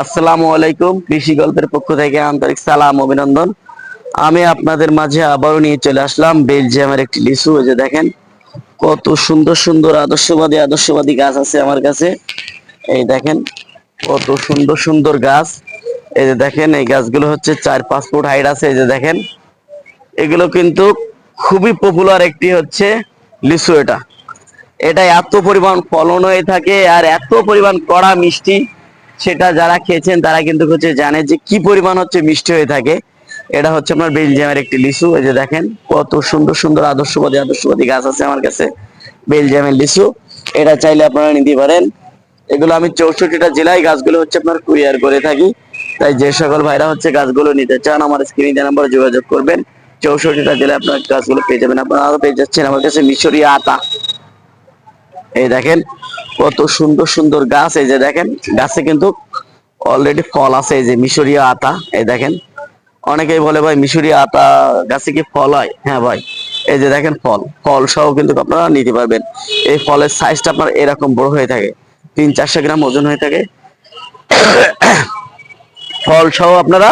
আসসালামু আলাইকুম, কৃষি গল্পের পক্ষ থেকে আন্তরিক সালাম, অভিনন্দন। আমি আপনাদের মাঝে আবারও নিয়ে চলে আসলাম বেলজিয়ামের একটি লিচু। ওই যে দেখেন, কত সুন্দর সুন্দর আদর্শবাদী আদর্শবাদী গাছ আছে আমার কাছে। এই দেখেন, কত সুন্দর সুন্দর গাছ। এই যে দেখেন, এই গাছগুলো হচ্ছে চার পাঁচ ফুট হাইট আছে। এই যে দেখেন, এগুলো কিন্তু খুবই পপুলার একটি হচ্ছে লিচু এটা। এটা এত পরিমাণ ফলন হয়ে থাকে আর এত পরিমাণ কড়া মিষ্টি। সেটা যারা খেয়েছেন, তারা কিন্তু হচ্ছে জানে যে কি পরিমাণ হচ্ছে মিষ্টি হয়ে থাকে। এটা হচ্ছে আপনার বেলজিয়ামের একটি লিচু, এই যে দেখেন, কত সুন্দর সুন্দর আদর্শবাদী আদর্শবাদী গাছ আছে আমার কাছে, বেলজিয়ামের লিচু। এটা চাইলে আপনারা নিতে পারেন। এগুলো আমি চৌষট্টিটা জেলায় গাছগুলো হচ্ছে আপনার কুরিয়ার করে থাকি। তাই যে সকল ভাইরা হচ্ছে গাছগুলো নিতে চান, আমার স্ক্রিনে নাম্বার যোগাযোগ করবেন। চৌষট্টিটা জেলায় আপনার গাছগুলো পেয়ে যাবেন। আপনারা আরও পেয়ে যাচ্ছেন আমার কাছে মিশরীয় আতা। এই দেখেন, কত সুন্দর সুন্দর গাছ, এই যে দেখেন, গাছে কিন্তু অলরেডি ফল আছে, এই যে মিশরীয় আতা, এই দেখেন। অনেকেই বলে, ভাই, মিশরীয় আতা গাছে কি ফল হয়? হ্যাঁ ভাই, এই যে দেখেন ফল। ফল সহ কিন্তু আপনারা নিতে পারবেন। এই ফলের সাইজটা আপনার এরকম বড় হয়ে থাকে, তিন চারশো গ্রাম ওজন হয়ে থাকে। ফল সহ আপনারা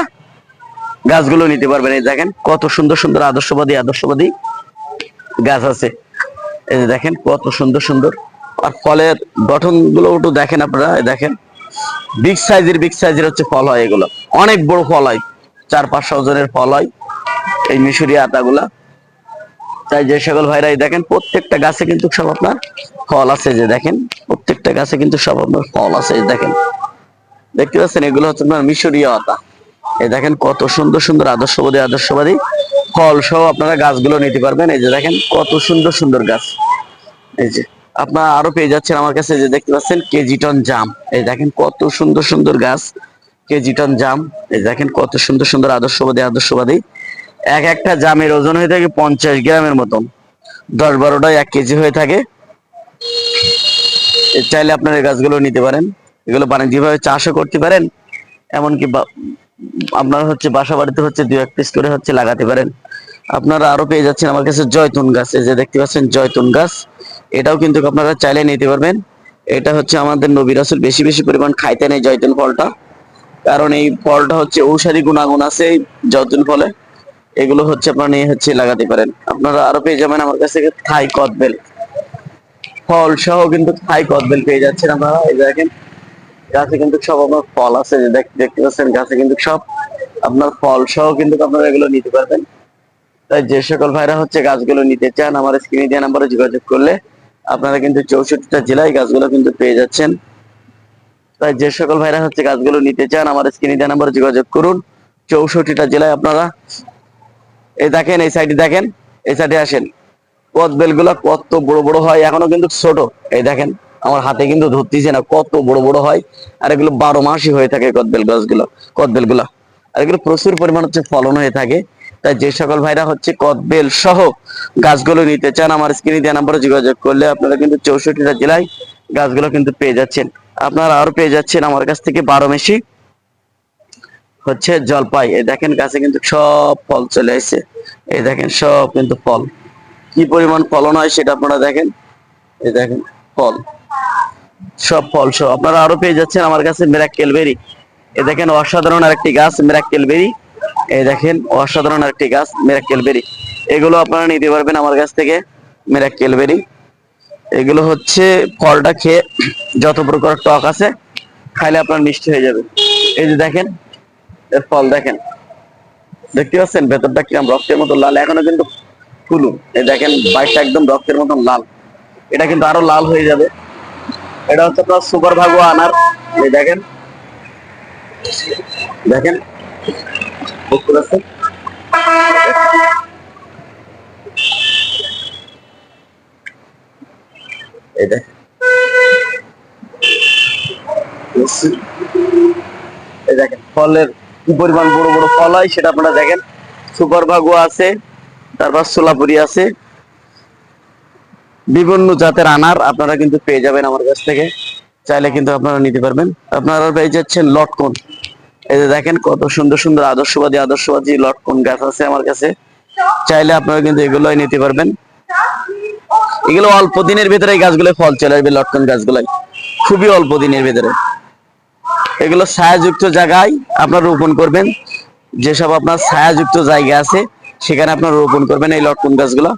গাছগুলো নিতে পারবেন। এই দেখেন, কত সুন্দর সুন্দর আদর্শবাদী আদর্শবাদী গাছ আছে। এই যে দেখেন, কত সুন্দর সুন্দর আর ফলের গঠনগুলো একটু দেখেন আপনারা দেখেন। বিগ সাইজের বিগ সাইজের হচ্ছে ফল হয় এগুলো। অনেক বড় ফল হয়, চার পাঁচশো ওজনের ফল হয় এই মিশরি আতাগুলা। তাই যে সকল ভাইরা দেখেন, প্রত্যেকটা গাছে কিন্তু সব আপনার ফল আছে যে দেখেন, প্রত্যেকটা গাছে কিন্তু সব আপনার ফল আছে এই দেখেন। দেখতে পাচ্ছেন, এগুলো হচ্ছে আপনার মিশরীয় আতা। এই দেখেন, কত সুন্দর সুন্দর আদর্শবাদী আদর্শবাদী ফল সহ আপনারা গাছগুলো নিতে পারবেন। এই যে দেখেন, কত সুন্দর সুন্দর গাছ। এই যে আপনারা আরও পেয়ে যাচ্ছেন আমার কাছে যে দেখতে পাচ্ছেন কেজি টন জাম। এই দেখেন কত সুন্দর সুন্দর গাছ, কেজি টন জাম। এই দেখেন কত সুন্দর সুন্দর আদর্শবাদী আদর্শবাদী। এক একটা জামের ওজন হয়ে থাকে পঞ্চাশ গ্রামের মতন। দশ বারোটায় এক কেজি হয়ে থাকে। চাইলে আপনারা এই গাছগুলো নিতে পারেন। এগুলো বাণিজ্যিকভাবে চাষও করতে পারেন। এমনকি আপনার হচ্ছে বাসা বাড়িতে হচ্ছে দু এক পিস করে হচ্ছে লাগাতে পারেন। আপনারা আরও পেয়ে যাচ্ছেন আমার কাছে জয়তুন গাছ। এই যে দেখতে পাচ্ছেন জয়তুন গাছ। এটাও কিন্তু আপনারা চাইলে নিতে পারবেন। এটা হচ্ছে আমাদের নবী রাসুল বেশি বেশি পরিমাণ খাইতেন এই জয়তুন ফলটা। কারণ এই ফলটা হচ্ছে ঔষধি গুণাগুণ আছে এই জয়তুন ফলে। এগুলো হচ্ছে আপনারা নিয়ে হচ্ছে লাগাতে পারেন। আপনারা আরও পেয়ে যাবেন আমার কাছ থাই কদবেল ফল সহ কিন্তু থাই কদবেল পেয়ে যাচ্ছেন আপনারা। এই দেখেন, গাছে কিন্তু সব আপনার ফল আছে। যে দেখতে পাচ্ছেন গাছে কিন্তু সব আপনার ফল সহ কিন্তু আপনারা এগুলো নিতে পারবেন। তাই যে সকল ভাইরা হচ্ছে গাছগুলো নিতে চান, আমার স্ক্রিনে দেওয়া নাম্বারে যোগাযোগ করলে আপনারা কিন্তু চৌষট্টিটা জেলায় গাছগুলো কিন্তু পেয়ে যাচ্ছেন। তাই যে সকল ভাইরা হচ্ছে গাছগুলো নিতে চান, আমার স্ক্রিনে দেওয়া নাম্বারে যোগাযোগ করুন। চৌষট্টিটা জেলায় আপনারা এই দেখেন, এই সাইডে দেখেন, এই সাইডে আসেন। কদবেলগুলা কত বড় বড় হয়, এখনও কিন্তু ছোট। এই দেখেন, আমার হাতে কিন্তু ধরতেছে না, কত বড় বড় হয়। আর এগুলো বারো মাসই হয়ে থাকে কদবেল গাছগুলো কদবেলগুলা আর এগুলো প্রচুর পরিমাণ হচ্ছে ফলন হয়ে থাকে। তাই যে সকল ভাইরা হচ্ছে কদবেল সহ গাছগুলো নিতে চান, আমার স্ক্রিনে দেওয়া নাম্বারে যোগাযোগ করলে আপনারা কিন্তু চৌষট্টিটা জেলায় গাছগুলো কিন্তু পেয়ে যাচ্ছেন। আপনারা আরও পেয়ে যাচ্ছেন আমার কাছ থেকে বারো মেশি হচ্ছে জলপাই। এই দেখেন গাছে কিন্তু সব ফল চলে আসছে এই দেখেন সব কিন্তু ফল। কি পরিমাণ ফলন হয় সেটা আপনারা দেখেন। এই দেখেন ফল। সব ফল সব আপনারা আরও পেয়ে যাচ্ছেন আমার কাছে মেরাক্কেল বেরি। এ দেখেন অসাধারণ আরেকটি গাছ, মেরাক্কেল বেরি। এই দেখেন অসাধারণ আরেকটি গাছ মেরাক্কেল বেরি এগুলো আপনারা নিতে পারবেন আমার কাছ থেকে মেরাক্কেল এগুলো হচ্ছে ফলটা খেয়ে যত প্রকার টক আছে, খাইলে আপনার মিষ্টি হয়ে যাবে। এই যে দেখেন, এর ফল দেখেন। দেখতে পাচ্ছেন ভেতরটা কিরম রক্তের মতো লাল, এখনও কিন্তু ফুলু। এই দেখেন বাইকটা একদম রক্তের মতন লাল। এটা কিন্তু আরও লাল হয়ে যাবে। এটা হচ্ছে আপনার সুপার ভাগো আনার। এই দেখেন। দেখেন। ফলের কি পরিমাণ বড় বড় ফল হয় সেটা আপনারা দেখেন। সুপার ভাগো আছে, তারপর সোলাপুরি আছে। বিভিন্ন জাতের আনার আপনারা কিন্তু পেয়ে যাবেন আমার কাছ থেকে। চাইলে কিন্তু আপনারা নিতে পারবেন। আপনারা পেয়ে যাচ্ছেন লটকন। এই যে দেখেন কত সুন্দর সুন্দর আদর্শবাদী আদর্শবাদী লটকন গাছ আছে আমার কাছে। চাইলে আপনারা কিন্তু এগুলোই নিতে পারবেন। এগুলো অল্প দিনের ভিতরে গাছগুলো ফল চলে আসবে, লটকন গাছগুলাই খুবই অল্প দিনের ভিতরে। এগুলো ছায়াযুক্ত জায়গায় আপনার রোপণ করবেন। যেসব আপনার ছায়াযুক্ত জায়গা আছে, সেখানে আপনার রোপণ করবেন এই লটকন গাছগুলো।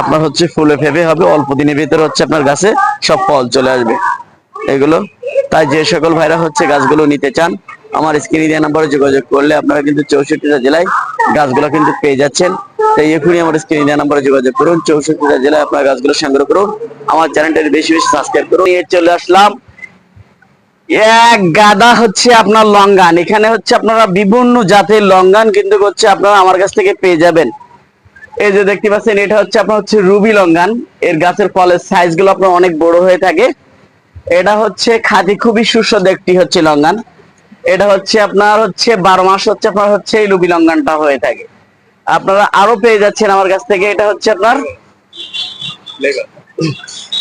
আপনার হচ্ছে ফুলে ফেপে হবে, অল্প দিনের ভিতরে হচ্ছে আপনার গাছে সব ফল চলে আসবে। এগুলো, তাই যে সকল ভাইরা হচ্ছে গাছগুলো নিতে চান আমার স্ক্রিনে দেওয়া নাম্বারে যোগাযোগ করলে আপনারা কিন্তু চৌষট্টিটা জেলায় গাছগুলো কিন্তু পেয়ে যাচ্ছেন। তাই এখনই আমার স্ক্রিনে দেওয়া নাম্বারে যোগাযোগ করুন, চৌষট্টিটা জেলায় আপনার গাছগুলো সংগ্রহ করুন। আমার চ্যানেলটা বেশি বেশি সাবস্ক্রাইব করুন। নিয়ে চলে আসলাম। এক গাদা হচ্ছে আপনার লঙ্গান। এখানে হচ্ছে আপনারা বিভিন্ন জাতের লঙ্গান কিন্তু হচ্ছে আপনারা আমার কাছ থেকে পেয়ে যাবেন। এই যে দেখতে পাচ্ছেন, এটা হচ্ছে আপনার হচ্ছে রুবি লঙ্গান। এর গাছের ফলের সাইজগুলো আপনার অনেক বড় হয়ে থাকে। এটা হচ্ছে খাদি খুবই সুস্বাদু একটি হচ্ছে লঙ্গান। এটা হচ্ছে আপনার হচ্ছে বারো মাস হচ্ছে আপনার হচ্ছে এই রুবি লঙ্গানটা হয়ে থাকে। আপনারা আরও পেয়ে যাচ্ছেন আমার কাছ থেকে, এটা হচ্ছে আপনার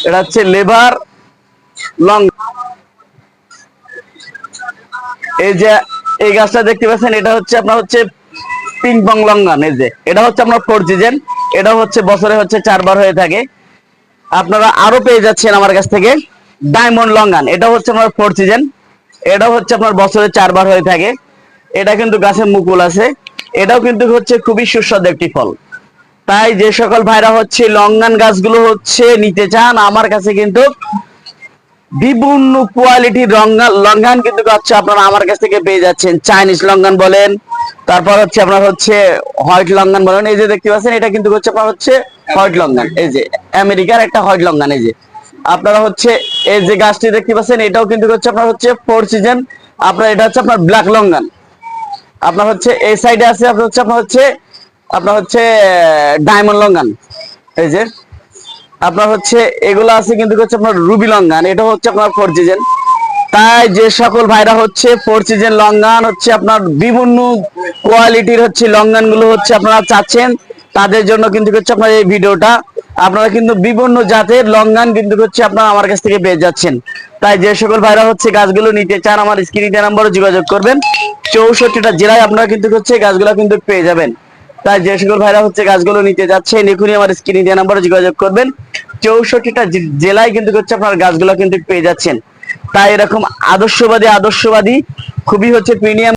এটা হচ্ছে লেবার লং এই যে এই গাছটা দেখতে পাচ্ছেন, এটা হচ্ছে আপনার হচ্ছে পিং পং লঙ্গান এই যে। এটা হচ্ছে আপনার ফোর সিজন, এটা হচ্ছে বছরে হচ্ছে চারবার হয়ে থাকে। আপনারা আরও পেয়ে যাচ্ছেন আমার কাছ থেকে ডায়মন্ড লঙ্গান এটা হচ্ছে আপনার ফোর সিজন। এটা হচ্ছে আপনার বছরে চারবার হয়ে থাকে। এটা কিন্তু গাছে মুকুল আছে। এটাও কিন্তু হচ্ছে খুবই সুস্বাদু একটি ফল। তাই যে সকল ভাইরা হচ্ছে লঙ্গান গাছগুলো হচ্ছে নিতে চান, আমার কাছে কিন্তু বিভিন্ন কোয়ালিটির লঙ্গান লঙ্গান কিন্তু হচ্ছে আপনারা আমার কাছ থেকে পেয়ে যাচ্ছেন। চাইনিজ লঙ্গান বলেন, তারপর হচ্ছে আপনার হচ্ছে হোয়াইট লঙ্গান বলেন। এই যে দেখতে পাচ্ছেন, এটা কিন্তু হচ্ছে আপনার হচ্ছে হোয়াইট লঙ্গান। এই যে আমেরিকার একটা হোয়াইট লঙ্গান, এই যে। আপনারা হচ্ছে এই যে গাছটি দেখতে পাচ্ছেন, এটাও কিন্তু হচ্ছে আপনার হচ্ছে ফোর সিজন আপনার এটা হচ্ছে আপনার ব্ল্যাক লঙ্গান। আপনার হচ্ছে এই সাইডে আছে, আপনার হচ্ছে আপনার হচ্ছে আপনার হচ্ছে ডায়মন্ড লঙ্গান। এই যে, আপনার হচ্ছে এগুলো আছে কিন্তু হচ্ছে আপনার রুবি লঙ্গান এটা হচ্ছে আপনার ফোর সিজন তাই যে সকল ভাইরা হচ্ছে ফোর সিজন লঙ্গান হচ্ছে আপনার বিভিন্ন কোয়ালিটির হচ্ছে লঙ্গানগুলো হচ্ছে আপনারা চাচ্ছেন। তাদের জন্য কিন্তু হচ্ছে আপনার এই ভিডিওটা। আপনারা কিন্তু বিভিন্ন জাতের লঙ্গান কিন্তু হচ্ছে আপনারা আমার কাছ থেকে পেয়ে যাচ্ছেন। তাই যে সকল ভাইরা হচ্ছে গাছগুলো নিতে চান, আমার স্ক্রিনে নাম্বারে যোগাযোগ করবেন। চৌষট্টিটা জেলায় আপনারা কিন্তু হচ্ছে গাছগুলো কিন্তু পেয়ে যাবেন। তাই যে সকল ভাইরা হচ্ছে গাছগুলো নিতে যাচ্ছেন, এখনই আমার স্ক্রিনে নাম্বারে যোগাযোগ করবেন। চৌষট্টিটা জেলায় কিন্তু হচ্ছে আপনার গাছগুলো কিন্তু পেয়ে যাচ্ছেন। তাই এরকম আদর্শবাদী আদর্শবাদী, খুবই হচ্ছে প্রিমিয়াম